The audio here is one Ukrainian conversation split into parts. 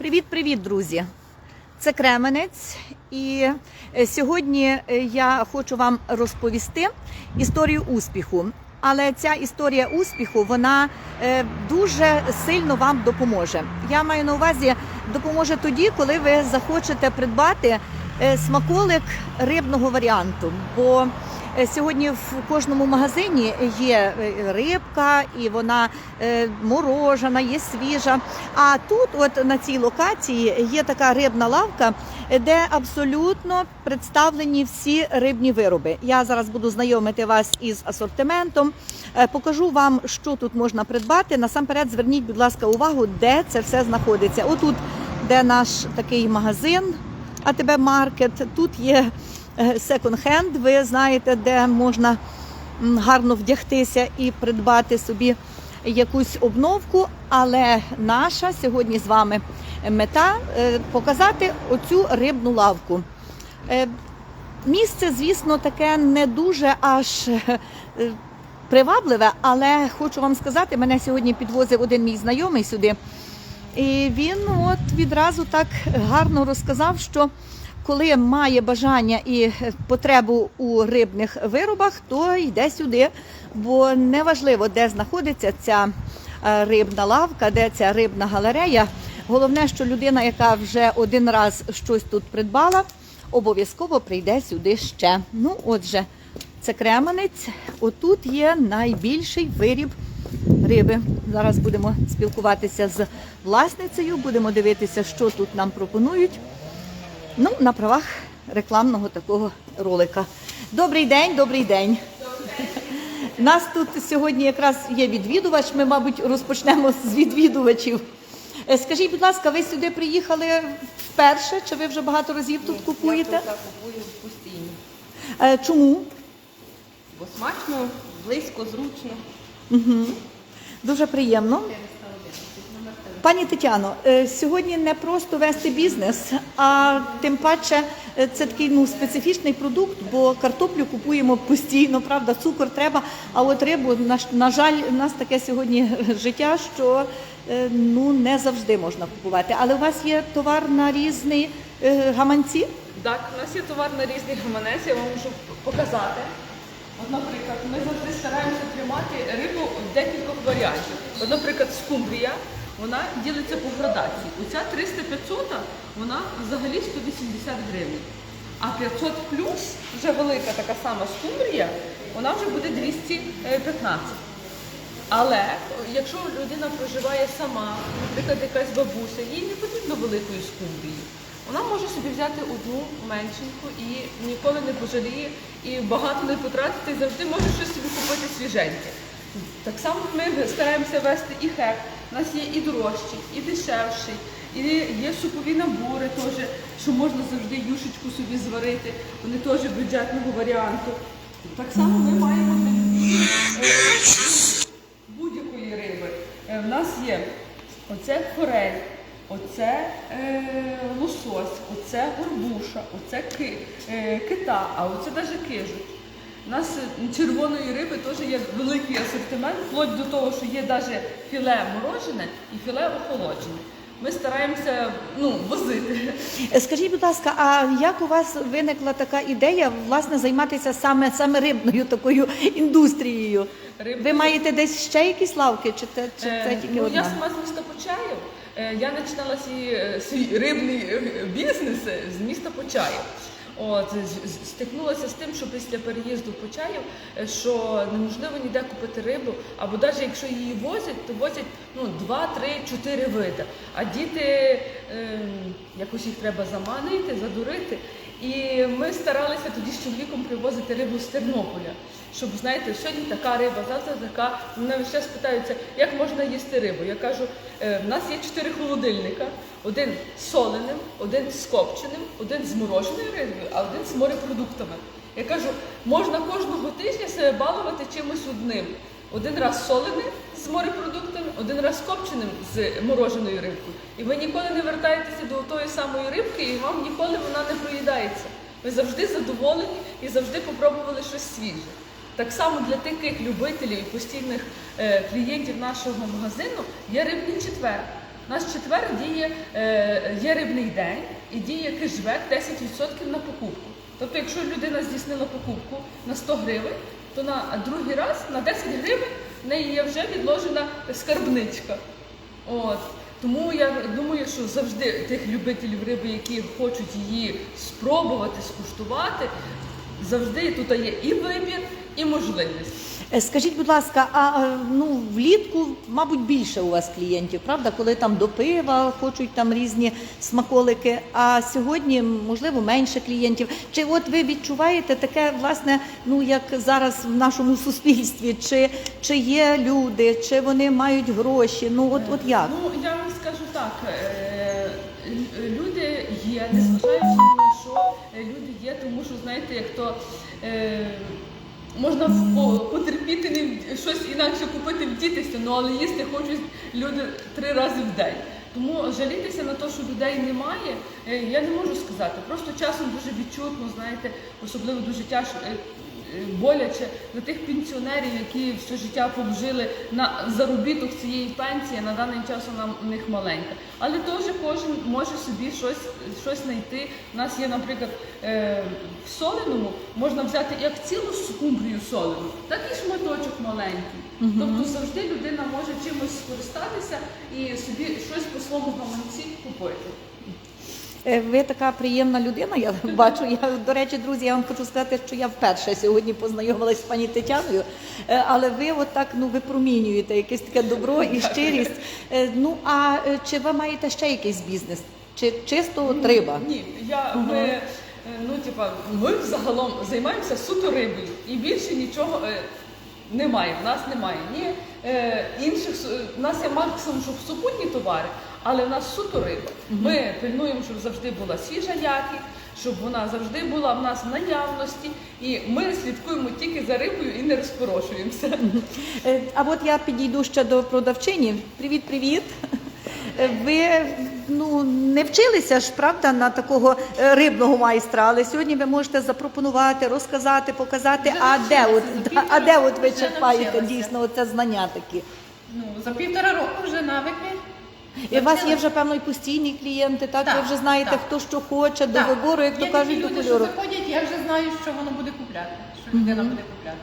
Привіт-привіт, друзі! Це Кременець, і е, сьогодні е, я хочу вам розповісти історію успіху. Але ця історія успіху вона е, дуже сильно вам допоможе. Я маю на увазі допоможе тоді, коли ви захочете придбати смаколик рибного варіанту. Бо сьогодні в кожному магазині є е, рибка, і вона е, морожена, є свіжа. А тут, от на цій локації, є така рибна лавка, е, де абсолютно представлені всі рибні вироби. Я зараз буду знайомити вас із асортиментом, е, покажу вам, що тут можна придбати. Насамперед, зверніть, будь ласка, увагу, де це все знаходиться. Отут, де наш такий магазин, АТБ Маркет, тут є секонд-хенд. Ви знаєте, де можна гарно вдягтися і придбати собі якусь обновку. Але наша сьогодні з вами мета е, показати оцю рибну лавку. Е, Місце, звісно, таке не дуже аж е, привабливе, але хочу вам сказати, мене сьогодні підвозив один мій знайомий сюди. І він от відразу так гарно розказав, що коли має бажання і потребу у рибних виробах, то йде сюди, бо неважливо, де знаходиться ця е, рибна лавка, де ця рибна галерея. Головне, що людина, яка вже один раз щось тут придбала, обов'язково прийде сюди ще. Ну, отже, це Кременець. Отут є найбільший виріб риби. Зараз будемо спілкуватися з власницею, будемо дивитися, що тут нам пропонують. Ну, на правах рекламного такого ролика. Добрий день, добрий день. Нас тут сьогодні якраз є відвідувач. Ми, мабуть, розпочнемо з відвідувачів. Е, Скажіть, будь ласка, ви сюди приїхали вперше, чи ви вже багато разів тут купуєте? Я тут купую постійно. Е, Чому? Бо смачно, близько, зручно. Угу. Дуже приємно. Пані Тетяно, е, сьогодні не просто вести бізнес, а тим паче е, це такий ну, специфічний продукт, бо картоплю купуємо постійно, правда, цукор треба. А от рибу, на, на жаль, у нас таке сьогодні життя, що е, ну, не завжди можна купувати. Але у вас є товар на різні гаманці? Так, у нас є товар на різних гаманець, я вам можу показати. Наприклад, ми завжди стараємося тримати рибу в декількох варіантів. Наприклад, скумбрія, вона ділиться по градації. Оця 300-500, вона взагалі 180 гривень. А 500 плюс, вже велика така сама скумбрія, вона вже буде 215. Але якщо людина проживає сама, наприклад, якась бабуся, їй не потрібно великої скумбрії. Вона може собі взяти одну меншеньку і ніколи не пожаліє, і багато не потратити, і завжди може щось собі купити свіженьке. Так само ми стараємося вести і хек. У нас є і дорожчий, і дешевший, і є супові набори, теж, що можна завжди юшечку собі зварити. Вони теж бюджетного варіанту. Так само ми маємо е, будь-якої риби. Е, В нас є оце форель, оце е, лосось, оце горбуша, оце ки, е, кита, а оце навіть кижуть. У нас е, червоної риби теж є великий асортимент, вплоть до того, що є навіть філе морожене і філе охолоджене. Ми стараємося ну, возити. Е, Скажіть, будь ласка, а як у вас виникла така ідея власне займатися саме саме рибною такою індустрією? Рибною. Ви маєте десь ще якісь лавки, чи це, чи це Е, тільки ну, одна? Я сама з міста Почаїв. Я починала свій, свій рибний бізнес з міста Почаїв. От, стикнулася з тим, що після переїзду в Почаїв, е, що неможливо ніде купити рибу, або навіть якщо її возять, то возять ну, 2, 3, 4 види. А діти, е, якось їх треба заманити, задурити. І ми старалися тоді з чоловіком привозити рибу з Тернополя. Щоб знаєте, сьогодні така риба, завтра така. Мене весь час питаються, як можна їсти рибу. Я кажу, «Е, в нас є чотири холодильника: один з соленим, один з копченим, один з мороженою рибою, а один з морепродуктами. Я кажу, можна кожного тижня себе балувати чимось одним. Один раз соленим з морепродуктами, один раз копченим з мороженою рибкою. І ви ніколи не вертаєтеся до тої самої рибки, і вам ніколи вона не проїдається. Ви завжди задоволені і завжди попробували щось свіже. Так само для таких любителів і постійних е, клієнтів нашого магазину є рибний четвер. У нас четвер діє е, є рибний день і діє кешбек 10% на покупку. Тобто, якщо людина здійснила покупку на 100 гривень, то на другий раз на 10 гривень в неї є вже відложена скарбничка. От. Тому я думаю, що завжди тих любителів риби, які хочуть її спробувати, скуштувати, завжди тут є і вибір, і можливість. Е, Скажіть, будь ласка, а е, ну влітку, мабуть, більше у вас клієнтів, правда? Коли там до пива хочуть там різні смаколики. А сьогодні, можливо, менше клієнтів. Чи от ви відчуваєте таке, власне, ну як зараз в нашому суспільстві? Чи, чи є люди, чи вони мають гроші? Ну от, от як? Ну я вам скажу так, е, люди є, незважаючи на що, люди є, тому що знаєте, як то. Е, Можна потерпіти щось інакше купити вдітися, ну але їсти хочуть люди три рази в день. Тому жалітися на те, що людей немає, е, я не можу сказати. Просто часом дуже відчутно, знаєте, особливо дуже тяжко. Боляче на тих пенсіонерів, які все життя побжили на заробіток цієї пенсії, на даний час вона в них маленька. Але теж кожен може собі щось, щось знайти. У нас є, наприклад, е, в соленому можна взяти як цілу скумбрію солену, так і шматочок маленький. Тобто завжди людина може чимось скористатися і собі щось по своєму гаманці купити. Е, Ви така приємна людина, я бачу. Я, до речі, друзі, я вам хочу сказати, що я вперше сьогодні познайомилась з пані Тетяною, Е, але ви отак ну, випромінюєте якесь таке добро і щирість. Е, Ну а чи ви маєте ще якийсь бізнес? Чи чисто от риба? Ні, я ми, ну типа, ми взагалом займаємося суто рибою і більше нічого немає. В нас немає ні е, інших в нас є максимум, щоб супутні товари, але в нас суто риба. Ми пильнуємо, щоб завжди була свіжа якість, щоб вона завжди була в нас в наявності, і ми слідкуємо тільки за рибою і не розпорошуємося. Е, А от я підійду ще до продавчині. Привіт, привіт. Е, Ви ну не вчилися ж, правда, на такого е, рибного майстра, але сьогодні ви можете запропонувати, розказати, показати. Вже А де от а де от ви черпаєте дійсно оце знання такі? Ну, за півтора року вже навики. І у вас є вже певно і постійні клієнти, так? Так, ви вже знаєте, так. хто що хоче, до Так. вибору, як то Є кажуть, такі до люди, кольору. що заходять, я вже знаю, що воно буде купляти. Що людина буде купляти.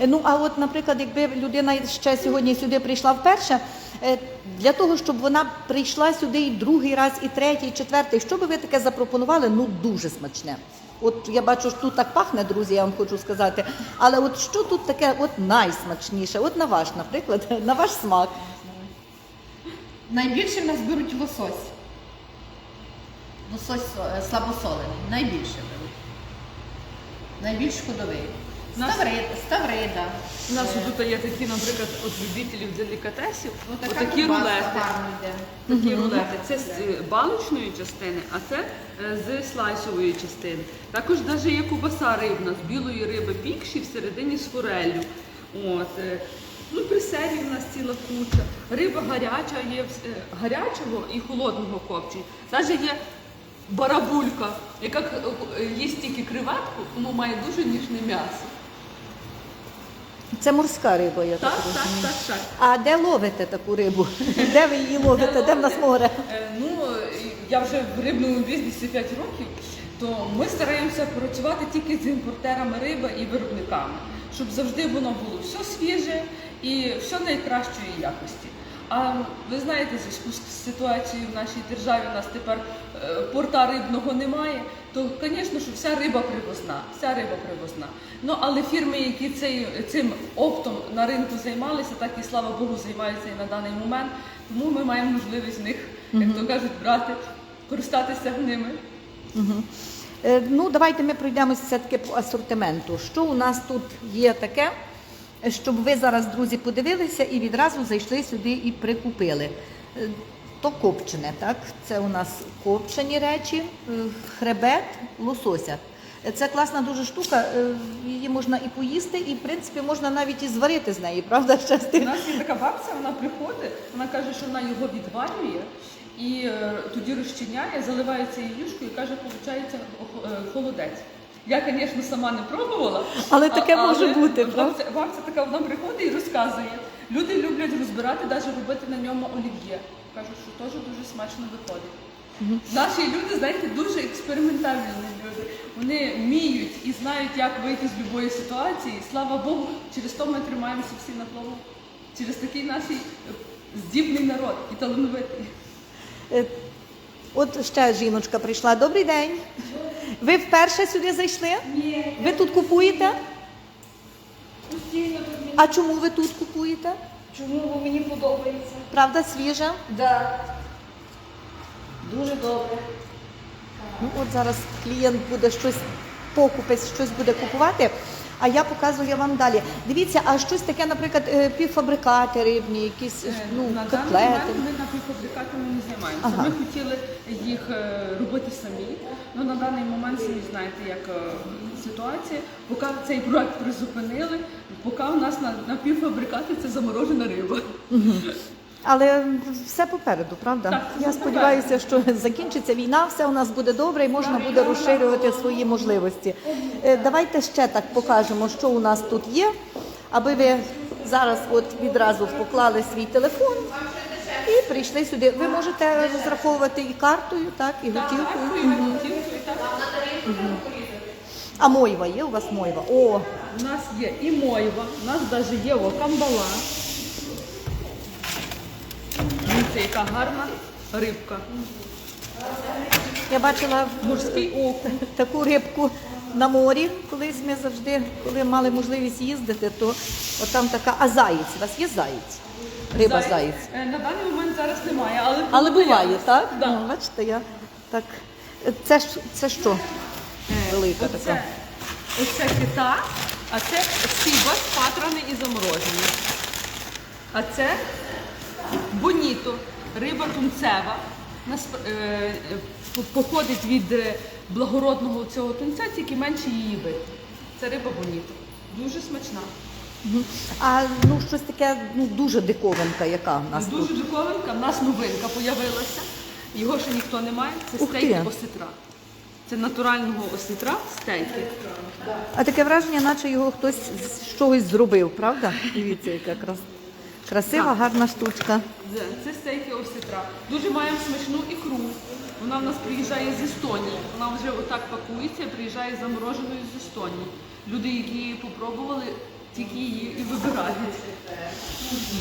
Е, Ну а от, наприклад, якби людина ще сьогодні сюди прийшла вперше, е, для того, щоб вона прийшла сюди і другий раз, і третій, і четвертий, що би ви таке запропонували? Ну дуже смачне. От я бачу, що тут так пахне, друзі, я вам хочу сказати. Але от що тут таке от найсмачніше? От на ваш, наприклад, на ваш смак. Найбільше в нас беруть лосось. Лосось е, слабосолений. Найбільше беруть. Найбільш ходовий. Нас- Ставрида. Ставрида. У нас Е, тут є такі, наприклад, от любителів делікатесів, отака отакі ковбаска рулети. гарно йде. Такі рулети. Це з е, баличної частини, а це е, з слайсової частини. Також навіть є кубаса рибна з білої риби пікші всередині з фореллю. От. е, Ну, присерів у нас ціла куча. Риба гаряча, є е, гарячого і холодного копчення. Навіть є барабулька, яка е, е, їсть тільки креветку, тому має дуже ніжне м'ясо. Це морська риба, я так, Так, так, розумію. так, так. А де ловите таку рибу? Де ви її ловите? Де в нас море? Е, Ну, я вже в рибному бізнесі 5 років, то ми стараємося працювати тільки з імпортерами риби і виробниками, щоб завжди воно було все свіже і все найкращої якості. А ви знаєте, в зв'язку з ситуацією в нашій державі у нас тепер е, порта рибного немає, то, звісно, що вся риба привозна, вся риба привозна. Ну, але фірми, які цей, цим оптом на ринку займалися, так і слава Богу, займаються і на даний момент. Тому ми маємо можливість з них, як то кажуть, брати, користатися ними. Е, Ну, давайте ми пройдемося все-таки по асортименту. Що у нас тут є таке, щоб ви зараз, друзі, подивилися і відразу зайшли сюди і прикупили. Е, То копчене, так? Це у нас копчені речі, е, хребет, лосося. Е, Це класна дуже штука, її можна і поїсти, і в принципі можна навіть і зварити з неї, правда? З У нас є така бабця, вона приходить, вона каже, що вона його відварює і тоді розчиняє, заливає цією юшкою і каже, виходить холодець. Я, звісно, сама не пробувала. Але таке а- може але бути, правда? Бабця, бабця така вона приходить і розказує. Люди люблять розбирати, навіть робити на ньому олів'є. кажуть, що теж дуже смачно виходить. Наші люди, знаєте, дуже експериментальні люди. Вони вміють і знають, як вийти з будь-якої ситуації. Слава Богу, через то ми тримаємося всі на плаву. Через такий наш е, здібний народ і талановитий. Е, От ще жіночка прийшла. Добрий день. Ви вперше сюди зайшли? Ні, Ви тут купуєте? постійно тут. А чому ви тут купуєте? Чому бо мені подобається? Правда, свіжа? Да. Дуже добре. Ну, от зараз клієнт буде щось, покупець щось буде купувати, а я показую вам далі. Дивіться, а щось таке, наприклад, е, півфабрикати рибні, якісь Е, ну, на даний момент ми напівфабрикатами не займаємося. Ага. Ми хотіли їх е, робити самі. але на даний момент самі знаєте, як ситуація. Поки цей проект призупинили, поки у нас на напівфабрикати це заморожена риба. Але все попереду, правда? Так, я сподіваюся, що закінчиться війна, все у нас буде добре і можна буде розширювати свої можливості. Е, Давайте ще так покажемо, що у нас тут є, аби ви зараз от відразу поклали свій телефон і прийшли сюди. Ви можете розраховувати і картою, так, і готівкою. А мойва є у вас мойва? О, У нас є і мойва, у нас навіть є камбала. Дивіться, яка гарна рибка. я бачила Морський окунь. таку рибку на морі. Колись ми завжди, коли мали можливість їздити, то от там така, а заєць, у вас є заєць? Риба Заєць. заєць. Е, На даний момент зараз немає, але Але буває, так? Да. Ну, бачите, я так. Це, ж- це що? Е, Велика така. Оце кита, а це сібас, патрони і заморожені. А це боніто, риба тунцева. Е, е, по- походить від е, благородного цього тунця, тільки менше її вид. Це риба боніто. Дуже смачна. А ну щось таке, ну дуже диковинка, яка в нас Дуже тут. диковинка, в нас новинка з'явилася. Його ще ніхто не має. Це Ух ти. осетра. Це натурального осетра стейки. А таке враження, наче його хтось з чогось зробив, правда? Дивіться, яка крас... красива, Так. гарна штучка. Це, це стейки осетра. Дуже маємо смачну ікру. Вона в нас приїжджає з Естонії. Вона вже отак пакується, приїжджає замороженою з Естонії. Люди, які її попробували, тільки її і вибирають.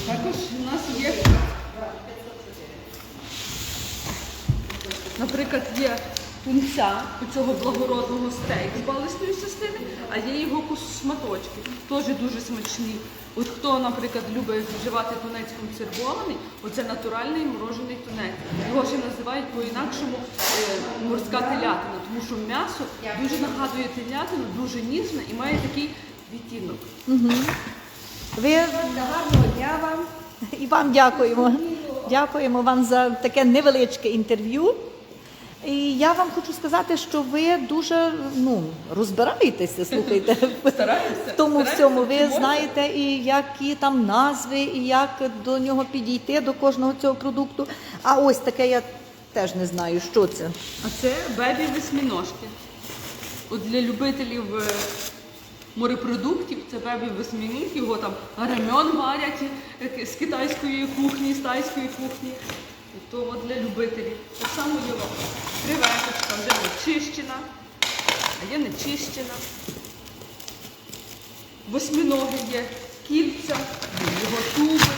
Також у нас є, наприклад, є тунця цього благородного стейку з балисної частини, а є його шматочки. Теж дуже смачні. От хто, наприклад, любить вживати тунець консервований, оце натуральний морожений тунець. Його ще називають по-інакшому е, морська телятина, тому що м'ясо дуже нагадує телятину, дуже ніжне і має такий відтінок. Ви гарного дня вам і вам дякуємо. Дякуємо вам за таке невеличке інтерв'ю. І я вам хочу сказати, що ви дуже ну, розбираєтеся, слухайте, в тому всьому. Ви знаєте, і які там назви, і як до нього підійти, до кожного цього продукту. А ось таке я теж не знаю, що це. А це бебі восьміножки. От для любителів е, морепродуктів це бебі восьмініг, його там рамен варять е, з китайської кухні, з тайської кухні. То от для любителів. Так само є о, креветочка, вже не чищена, а є не чищена. Восьміноги є кільця, його туби.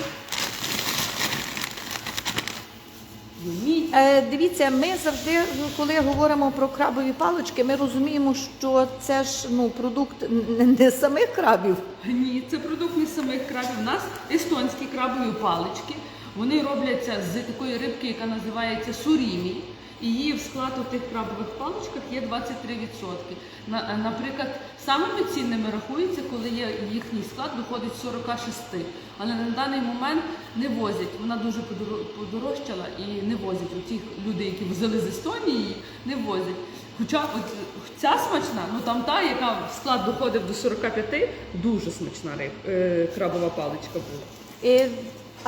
Е, дивіться, ми завжди, ну, коли говоримо про крабові палички, ми розуміємо, що це ж ну, продукт не, не самих крабів. Ні, це продукт не самих крабів. У нас естонські крабові палички. Вони робляться з такої рибки, яка називається сурімі. І її в склад у тих крабових паличках є 23%. Е, Наприклад, самими цінними рахується, коли є їхній склад виходить з 46. Але на даний момент не возять. Вона дуже подорожчала і не возять. У ті люди, які взяли з Естонії, не возять. Хоча от ця смачна, ну там та, яка в склад доходив до 45, дуже смачна риб, е, крабова паличка була.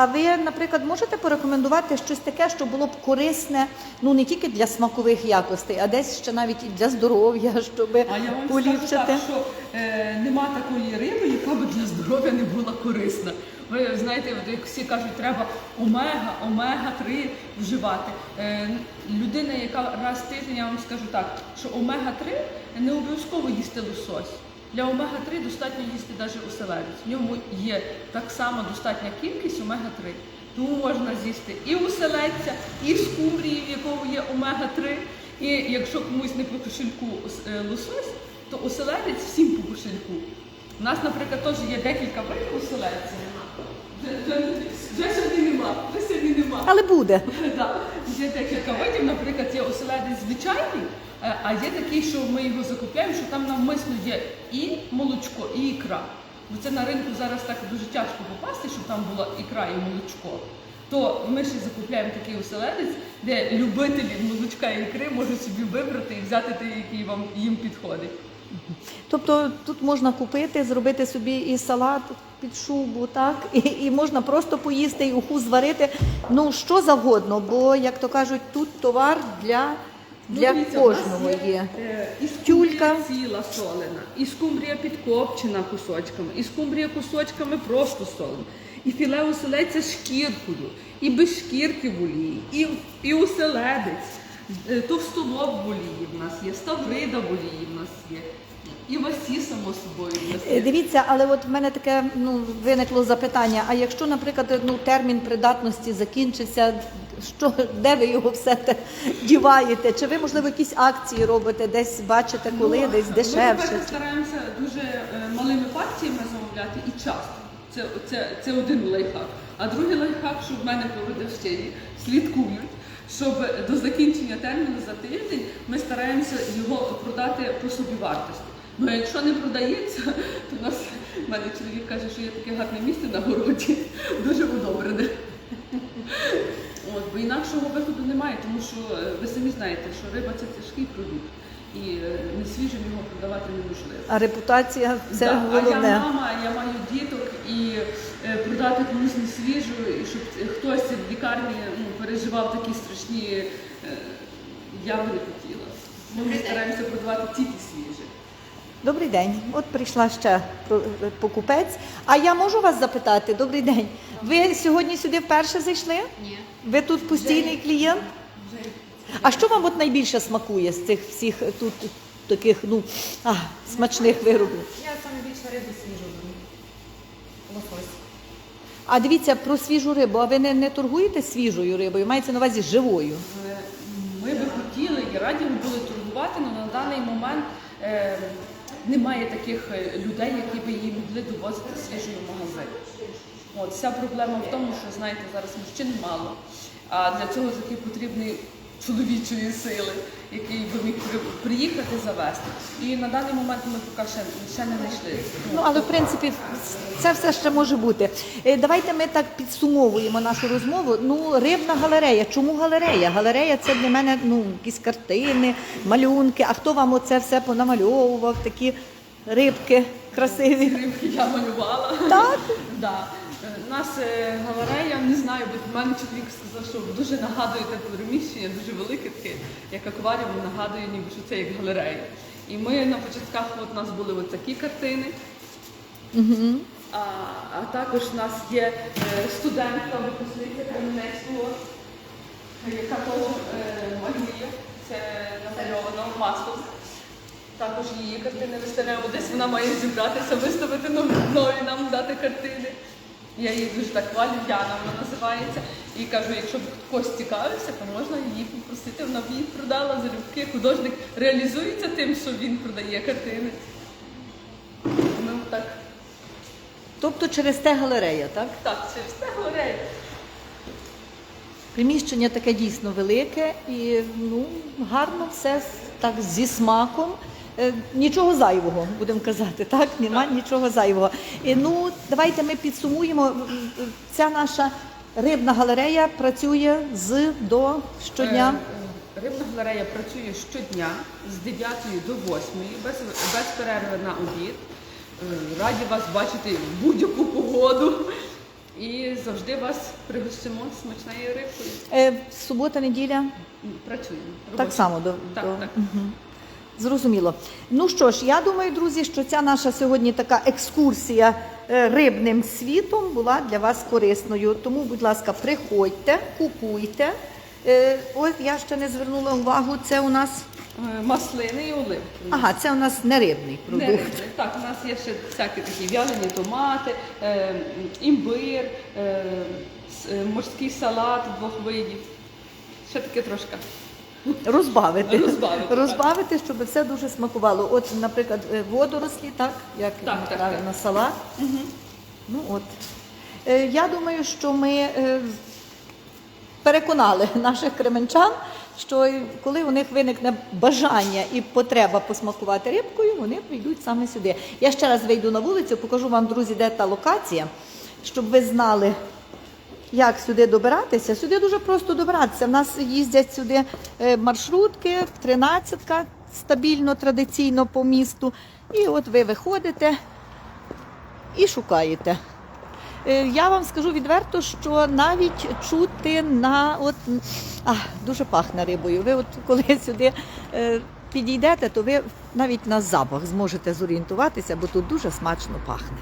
А ви, наприклад, можете порекомендувати щось таке, що було б корисне, ну не тільки для смакових якостей, а десь ще навіть і для здоров'я, щоб А я вам скажу так, що е, нема такої риби, яка б для здоров'я не була корисна. Ви знаєте, як всі кажуть, треба омега, омега-3 вживати. Е, людина, яка раз в тиждень, я вам скажу так, що омега-3 не обов'язково їсти лосось. Для омега-3 достатньо їсти навіть оселедець. В ньому є так само достатня кількість омега-3. Тому можна з'їсти і оселедця, і скумбрії, в якому є омега-3. І якщо комусь не по кошельку е, лосось, то оселедець всім по кошельку. У нас, наприклад, теж є декілька видів оселедця. Вже, сьогодні нема, вже сьогодні нема. Але буде. Є декілька видів, наприклад, є оселедець звичайний, е, а є такий, що ми його закупляємо, що там навмисно є і молочко, і ікра. Бо це на ринку зараз так дуже тяжко попасти, щоб там була ікра і молочко. То ми ще закупляємо такий оселедець, де любителі молочка і ікри можуть собі вибрати і взяти той, який вам їм підходить. Тобто тут можна купити, зробити собі і салат під шубу, так, і, і можна просто поїсти, і уху зварити. Ну що завгодно, бо як то кажуть, тут товар для, для Ну, дивіться, кожного є. е, І скумбрія ціла солена, і скумбрія підкопчена кусочками, і скумбрія кусочками просто солена. І філе оселедця шкіркою, і без шкірки в олії, і, і оселедець, е, товстолоб в олії в нас є, ставрида в олії в нас є, і васі, само собою, Е. Дивіться, але от в мене таке ну, виникло запитання: а якщо, наприклад, ну, термін придатності закінчиться, що, де ви його все те діваєте? Чи ви, можливо, якісь акції робите, десь бачите, коли, десь Ми, дешевше? по-перше, стараємося дуже е, малими партіями замовляти і часто. Це, це, це один лайфхак. А другий лайфхак, що в мене по родовщині слідкують, щоб до закінчення терміну за тиждень ми стараємося його продати по собівартості. Ну, якщо не продається, то у нас в мене чоловік каже, що є таке гарне місце на городі, дуже удобрене. От, бо інакшого виходу немає, тому що е, ви самі знаєте, що риба це тяжкий продукт, і е, не свіжим його продавати неможливо. А репутація це Да, А я мама, я маю діток і е, продати комусь не свіжу, і щоб хтось в лікарні ну, переживав такі страшні, е, я би не хотіла. Ми стараємося продавати тільки свіже. Добрий день. От прийшла ще про- покупець. А я можу вас запитати? Добрий день. Ви сьогодні сюди вперше зайшли? Ні. Ви тут постійний клієнт? А що вам от найбільше смакує з цих всіх тут таких ну а, смачних виробів? Я саме більше рибу свіжу беру. Лосось. А дивіться про свіжу рибу. А ви не, не торгуєте свіжою рибою? Мається на увазі живою? Е, Ми би хотіли і раді були торгувати, але на даний момент е, немає таких е, людей, які би її могли довозити свіжою в магазин. От, вся проблема в тому, що знаєте, зараз мужчин мало, а для цього таки потрібні чоловічої сили, який би міг приїхати завести. І на даний момент ми поки ще, ще не знайшли. Ну але в принципі це все ще може бути. Е, Давайте ми так підсумовуємо нашу розмову. Ну, рибна галерея. Чому галерея? Галерея це для мене ну якісь картини, малюнки. А хто вам оце все понамальовував? Такі рибки красиві? Рибки я малювала. Так. Да. У нас е, галерея, не знаю, бо в мене чоловік сказав, що дуже нагадує те приміщення, дуже велике таке, як акваріум, нагадує, ніби що це як галерея. І ми на початках от у нас були от такі картини. А, а також у нас є е, студентка, випускниця Кременецького, яка теж е, малює, це намальовано маслом. Також її картини виставляємо. Десь вона має зібратися, виставити нов- нові нам дати картини. Я її дуже так хвалю, Яна вона називається. І кажу, якщо б хтось цікавився, то можна її попросити, вона б їх продала залюбки. Художник реалізується тим, що він продає картини. Ми так, Тобто через те галерея, так? так, через те галерея. Приміщення таке дійсно велике і ну гарно все так зі смаком. Е, Нічого зайвого, будемо казати, так? Нема нічого зайвого. І, ну, давайте ми підсумуємо. Ця наша рибна галерея працює з до щодня. Е, е, Рибна галерея працює щодня з 9 до 8, без, без перерви на обід. Раді вас бачити в будь-яку погоду. І завжди вас пригостимо смачною рибкою. Е, субота, неділя Працюємо. так само до, Так, до... так. Мгм. Зрозуміло. Ну що ж, я думаю, друзі, що ця наша сьогодні така екскурсія е, рибним світом була для вас корисною. Тому, будь ласка, приходьте, купуйте. Е, Ось я ще не звернула увагу. Це у нас Е, Маслини і оливки. ага, це у нас не рибний Не продукт. Так, у нас є ще всякі такі вялені томати, імбир, морський салат двох видів. Ще таке трошки. Розбавити. Розбавити. Розбавити, щоб все дуже смакувало. От, наприклад, е, водорослі, так, як Так, так, так. салат. Ну от. Е, Я думаю, що ми е, переконали наших кременчан, що й коли у них виникне бажання і потреба посмакувати рибкою, вони прийдуть саме сюди. Я ще раз вийду на вулицю, покажу вам, друзі, де та локація, щоб ви знали, як сюди добиратися. Сюди дуже просто добиратися. У нас їздять сюди е, маршрутки, тринадцятка стабільно, традиційно по місту. І от ви виходите і шукаєте. Е, Я вам скажу відверто, що навіть чути на от а, дуже пахне рибою. Ви от коли сюди е, підійдете, то ви навіть на запах зможете зорієнтуватися, бо тут дуже смачно пахне.